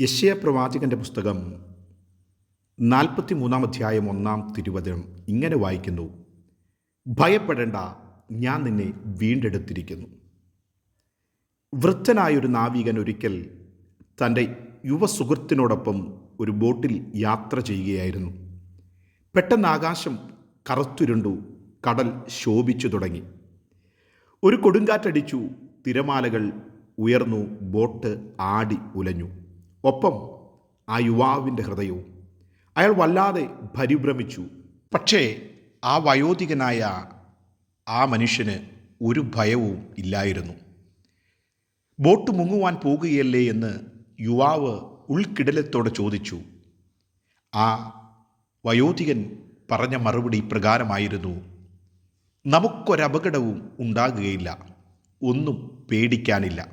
യശ്യ പ്രവാചകന്റെ പുസ്തകം നാൽപ്പത്തി മൂന്നാം അധ്യായം ഒന്നാം തിരുവചനം ഇങ്ങനെ വായിക്കുന്നു. ഭയപ്പെടേണ്ട ഞാൻ നിന്നെ വീണ്ടെടുത്തിരിക്കുന്നു. വൃദ്ധനായൊരു നാവികൻ ഒരിക്കൽ തന്റെ യുവസുഹൃത്തിനോടൊപ്പം ഒരു ബോട്ടിൽ യാത്ര ചെയ്യുകയായിരുന്നു. പെട്ടെന്ന് ആകാശം കറുത്തുരുണ്ടു കടൽ ശോഭിച്ചു തുടങ്ങി. ഒരു കൊടുങ്കാറ്റടിച്ചു തിരമാലകൾ ഉയർന്നു ബോട്ട് ആടി ഉലഞ്ഞു. ഒപ്പം ആ യുവാവിന്റെ ഹൃദയവും. അയാൾ വല്ലാതെ പരിഭ്രമിച്ചു. പക്ഷേ ആ വയോധികനായ ആ മനുഷ്യന് ഒരു ഭയവും ഇല്ലായിരുന്നു. ബോട്ട് മുങ്ങുവാൻ പോകുകയല്ലേ എന്ന് യുവാവ് ഉൾക്കിടലത്തോടെ ചോദിച്ചു. ആ വയോധികൻ പറഞ്ഞ മറുപടി പ്രകാരമായിരുന്നു നമുക്കൊരപകടവും ഉണ്ടാകുകയില്ല. ഒന്നും പേടിക്കാനില്ല.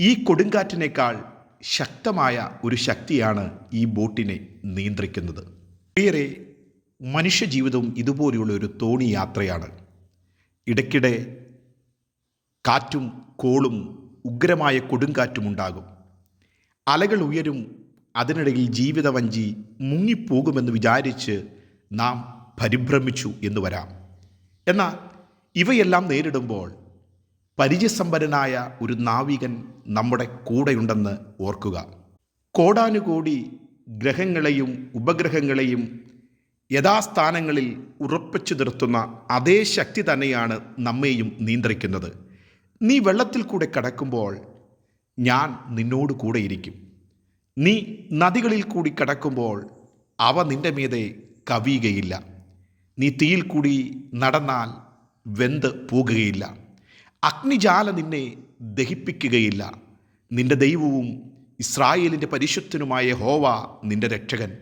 ഈ കൊടുങ്കാറ്റിനേക്കാൾ ശക്തമായ ഒരു ശക്തിയാണ് ഈ ബോട്ടിനെ നിയന്ത്രിക്കുന്നത്. പ്രിയരെ മനുഷ്യജീവിതവും ഇതുപോലെയുള്ള ഒരു തോണി യാത്രയാണ്. ഇടയ്ക്കിടെ കാറ്റും കോളും ഉഗ്രമായ കൊടുങ്കാറ്റും ഉണ്ടാകും. അലകൾ ഉയരും അതിനിടയിൽ ജീവിതവഞ്ചി മുങ്ങിപ്പോകുമെന്ന് വിചാരിച്ച് നാം പരിഭ്രമിച്ചു എന്ന് വരാം. എന്നാൽ ഇവയെല്ലാം നേരിടുമ്പോൾ പരിചയസമ്പന്നനായ ഒരു നാവികൻ നമ്മുടെ കൂടെയുണ്ടെന്ന് ഓർക്കുക. കോടാനുകോടി ഗ്രഹങ്ങളെയും ഉപഗ്രഹങ്ങളെയും യഥാസ്ഥാനങ്ങളിൽ ഉറപ്പിച്ചു നിർത്തുന്ന അതേ ശക്തി തന്നെയാണ് നമ്മെയും നിയന്ത്രിക്കുന്നത്. നീ വെള്ളത്തിൽ കൂടെ കടക്കുമ്പോൾ ഞാൻ നിന്നോട് കൂടെയിരിക്കും നീ നദികളിൽ കൂടി കടക്കുമ്പോൾ അവ നിന്റെ മീതെ കവിയുകയില്ല. നീ തീയിൽ കൂടി നടന്നാൽ വെന്ത് പോകുകയില്ല അഗ്നിജാല നിന്നെ ദഹിപ്പിക്കുകയില്ല. നിന്റെ ദൈവവും ഇസ്രായേലിന്റെ പരിശുദ്ധനുമായ ഹോവ നിന്റെ രക്ഷകൻ.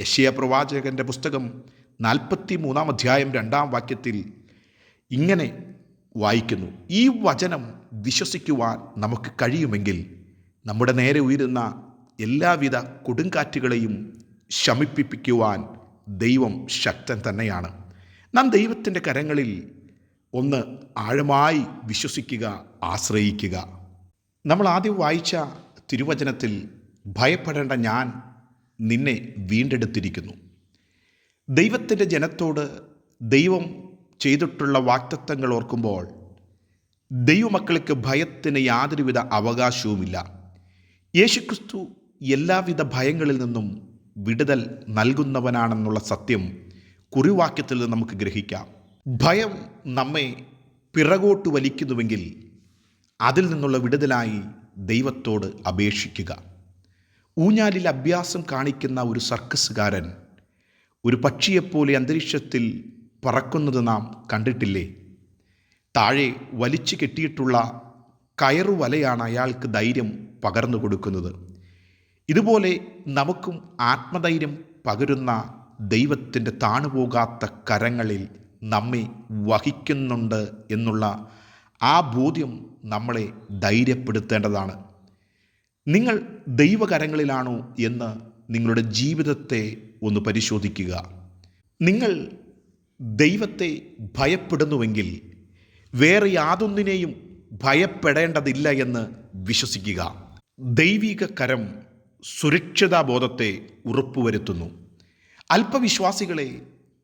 യശയ പ്രവാചകന്റെ പുസ്തകം നാൽപ്പത്തി മൂന്നാം അധ്യായം രണ്ടാം വാക്യത്തിൽ ഇങ്ങനെ വായിക്കുന്നു. ഈ വചനം വിശ്വസിക്കുവാൻ നമുക്ക് കഴിയുമെങ്കിൽ നമ്മുടെ നേരെ ഉയരുന്ന എല്ലാവിധ കൊടുങ്കാറ്റുകളെയും ശമിപ്പിപ്പിക്കുവാൻ ദൈവം ശക്തൻ തന്നെയാണ്. നാം ദൈവത്തിന്റെ കരങ്ങളിൽ ഒന്ന് ആഴമായി വിശ്വസിക്കുക ആശ്രയിക്കുക. നമ്മൾ ആദ്യം വായിച്ച തിരുവചനത്തിൽ ഭയപ്പെടേണ്ട ഞാൻ നിന്നെ വീണ്ടെടുത്തിരിക്കുന്നു. ദൈവത്തിന്റെ ജനത്തോട് ദൈവം ചെയ്തിട്ടുള്ള വാക്തത്വങ്ങൾ ഓർക്കുമ്പോൾ ദൈവമക്കൾക്ക് ഭയത്തിന് യാതൊരുവിധ അവകാശവുമില്ല. യേശുക്രിസ്തു എല്ലാവിധ ഭയങ്ങളിൽ നിന്നും വിടുതൽ നൽകുന്നവനാണെന്നുള്ള സത്യം കുറിവാക്യത്തിൽ നിന്ന് നമുക്ക് ഗ്രഹിക്കാം. ഭയം നമ്മെ പിറകോട്ട് വലിക്കുന്നുവെങ്കിൽ അതിൽ നിന്നുള്ള വിടുതലായി ദൈവത്തോട് അപേക്ഷിക്കുക. ഊഞ്ഞാലിൽ അഭ്യാസം കാണിക്കുന്ന ഒരു സർക്കസുകാരൻ ഒരു പക്ഷിയെപ്പോലെ അന്തരീക്ഷത്തിൽ പറക്കുന്നത് നാം കണ്ടിട്ടില്ലേ? താഴെ വലിച്ചു കെട്ടിയിട്ടുള്ള കയറുവലയാണ് അയാൾക്ക് ധൈര്യം പകർന്നു കൊടുക്കുന്നത്. ഇതുപോലെ നമുക്കും ആത്മധൈര്യം പകരുന്ന ദൈവത്തിന്റെ താണുപോകാത്ത കരങ്ങളിൽ നമ്മെ വഹിക്കുന്നുണ്ട് എന്നുള്ള ആ ബോധ്യം നമ്മളെ ധൈര്യപ്പെടുത്തേണ്ടതാണ്. നിങ്ങൾ ദൈവകരങ്ങളിലാണോ എന്ന് നിങ്ങളുടെ ജീവിതത്തെ ഒന്ന് പരിശോധിക്കുക. നിങ്ങൾ ദൈവത്തെ ഭയപ്പെടുന്നുവെങ്കിൽ വേറെ യാതൊന്നിനെയും ഭയപ്പെടേണ്ടതില്ല എന്ന് വിശ്വസിക്കുക. ദൈവിക കരം സുരക്ഷിതാബോധത്തെ ഉറപ്പുവരുത്തുന്നു. അല്പവിശ്വാസികളെ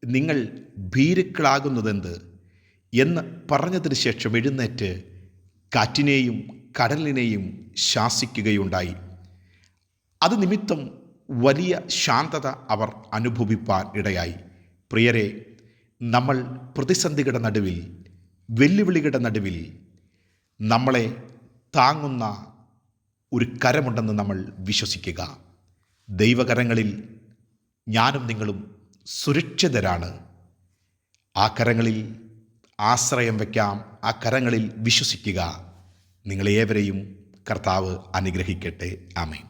നിങ്ങൾ ഭീരുക്കളാകുന്നതെന്ത് എന്ന് പറഞ്ഞതിന് ശേഷം എഴുന്നേറ്റ് കാറ്റിനെയും കടലിനെയും ശാസിക്കുകയുണ്ടായി. അത് നിമിത്തം വലിയ ശാന്തത അവർ അനുഭവിപ്പാൻ ഇടയായി. പ്രിയരെ നമ്മൾ പ്രതിസന്ധികളുടെ നടുവിൽ വെല്ലുവിളികളുടെ നടുവിൽ നമ്മളെ താങ്ങുന്ന ഒരു കരമുണ്ടെന്ന് നമ്മൾ വിശ്വസിക്കുക. ദൈവകരങ്ങളിൽ ഞാനും നിങ്ങളും സുരക്ഷിതരാണ്. ആ കരങ്ങളിൽ ആശ്രയം വയ്ക്കാം ആ കരങ്ങളിൽ വിശ്വസിക്കുക. നിങ്ങളേവരെയും കർത്താവ് അനുഗ്രഹിക്കട്ടെ. ആമേൻ.